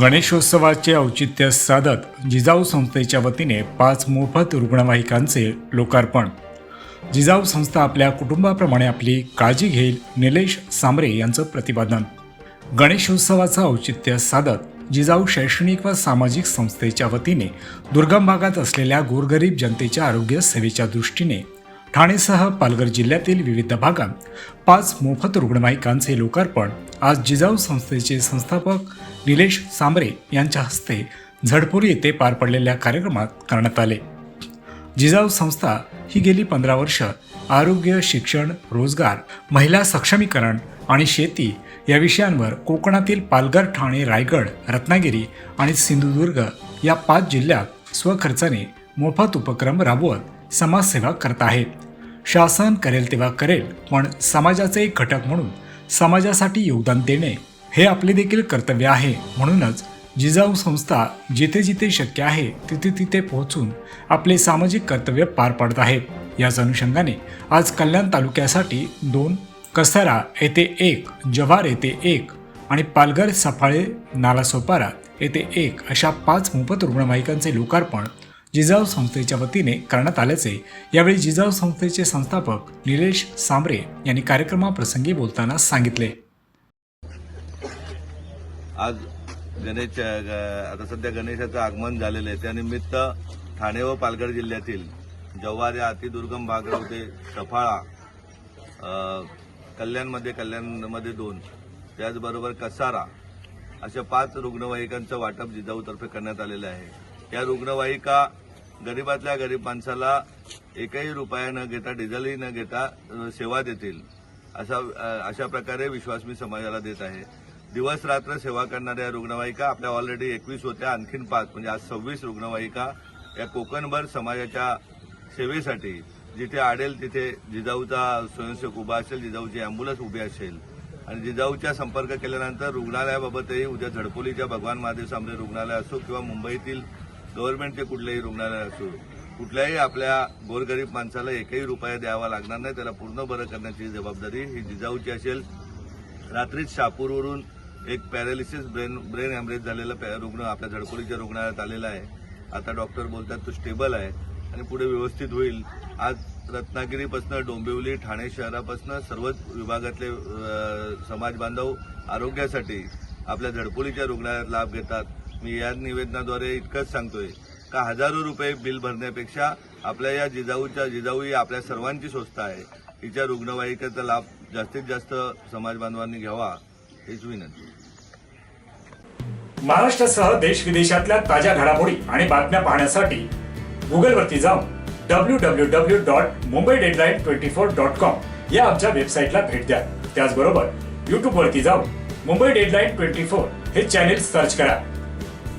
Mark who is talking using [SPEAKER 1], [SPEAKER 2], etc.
[SPEAKER 1] गणेशोत्सवाचे औचित्य साधत जिजाऊ संस्थेच्या वतीने पाच मोफत रुग्णवाहिकांचे लोकार्पण. जिजाऊ संस्था आपल्या कुटुंबाप्रमाणे आपली काळजी घेईल निलेश सांबरे यांचं प्रतिपादन. गणेशोत्सवाचं औचित्य साधत जिजाऊ शैक्षणिक व सामाजिक संस्थेच्या वतीने दुर्गम भागात असलेल्या गोरगरीब जनतेच्या आरोग्य सेवेच्या दृष्टीने ठाणेसह पालघर जिल्ह्यातील विविध भागात पाच मोफत रुग्णवाहिकांचे लोकार्पण. आज जिजाऊ संस्थेचे संस्थापक निलेश सांबरे यांच्या हस्ते झडपुरी येथे पार पडलेल्या कार्यक्रमात करण्यात आले. जिजाऊ संस्था ही गेली पंधरा वर्ष. आरोग्य शिक्षण रोजगार महिला सक्षमीकरण आणि शेती या विषयांवर कोकणातील पालघर ठाणे रायगड रत्नागिरी आणि सिंधुदुर्ग या पाच जिल्ह्यात स्वखर्चाने मोफत उपक्रम राबवत समाजसेवा करत आहेत शासन करेल तेव्हा करेल पण समाजाचे एक घटक म्हणून समाजासाठी योगदान देणे हे आपले देखील कर्तव्य आहे. म्हणूनच जिजाऊ संस्था जिथे जिथे शक्य आहे तिथे तिथे पोहोचून आपले सामाजिक कर्तव्य पार पाडत आहेत. याच अनुषंगाने आज कल्याण तालुक्यासाठी दोन कसारा येथे एक जव्हार येथे एक आणि पालघर सफाळे नालासोपारा येथे एक अशा पाच मोफत रुग्णवाहिकांचे लोकार्पण जिजाऊ संस्थेच्या वतीने करण्यात आल्याचे. यावेळी जिजाऊ संस्थेचे संस्थापक निलेश सांबरे यांनी कार्यक्रमाप्रसंगी बोलताना सांगितले.
[SPEAKER 2] आज गणेश आता सध्या गणेशाचं आगमन झालेलं आहे. त्यानिमित्त ठाणे व पालघर जिल्ह्यातील जव्हार या अतिदुर्गम भागामध्ये सफाळा कल्याणमध्ये कल्याणमध्ये दोन त्याचबरोबर कसारा अशा पाच रुग्णवाहिकांचं वाटप जिजाऊतर्फे करण्यात आलेलं आहे. या रुग्णवाहिका गरीबातल्या गरीब माणसाला एकही रुपया न घेता डिझेलही न घेता सेवा देतील असा अशा प्रकारे विश्वास मी समाजाला देत आहे. दिवस रात्र सेवा करणाऱ्या रुग्णवाहिका आपल्या ऑलरेडी एकवीस होत्या आणखीन पाच म्हणजे आज सव्वीस रुग्णवाहिका या कोकणभर समाजाच्या सेवेसाठी जिथे आडेल तिथे जिजाऊचा स्वयंसेवक उभा असेल जिजाऊची अँब्युलन्स उभी असेल. आणि जिजाऊच्या संपर्क केल्यानंतर रुग्णालयाबाबतही उद्या झडपोलीच्या भगवान महादेव सांबरे रुग्णालय असो किंवा मुंबईतील गव्हर्नमेंटचे कुठलेही रुग्णालय असो कुठल्याही आपल्या गोरगरीब माणसाला एकही रुपया द्यावा लागणार नाही. त्याला पूर्ण बरं करण्याची जबाबदारी ही जिजाऊची असेल. रात्रीच शापूरवरून एक पॅरालिसिस ब्रेन ब्रेन हॅमरेज झालेला पॅ- रुग्ण आपल्या झडकोलीच्या रुग्णालयात आलेला आहे. आता डॉक्टर बोलतात तो स्टेबल आहे आणि पुढे व्यवस्थित होईल. आज रत्नागिरीपासून डोंबिवली ठाणे शहरापासनं सर्वच विभागातले समाज बांधव आरोग्यासाठी आपल्या झडपोलीच्या रुग्णालयात लाभ घेतात. मी या निवेदनाद्वारे इतकंच सांगतोय का हजारो रुपये बिल भरण्यापेक्षा आपल्या या जिजाऊच्या जिजाऊ ही आपल्या सर्वांची संस्था आहे. तिच्या रुग्णवाहिकेचा लाभ जास्तीत जास्त समाज बांधवांनी घ्यावा हीच विनंती.
[SPEAKER 1] महाराष्ट्रासह देश विदेशातल्या ताज्या घडामोडी आणि बातम्या पाहण्यासाठी गुगलवरती जाऊन W W W dot Mumbai deadline twenty four dot com या आमच्या वेबसाईटला भेट द्या. त्याचबरोबर युट्यूबवरती जाऊन मुंबई डेडलाईन ट्वेंटी फोर हे चॅनेल सर्च करा.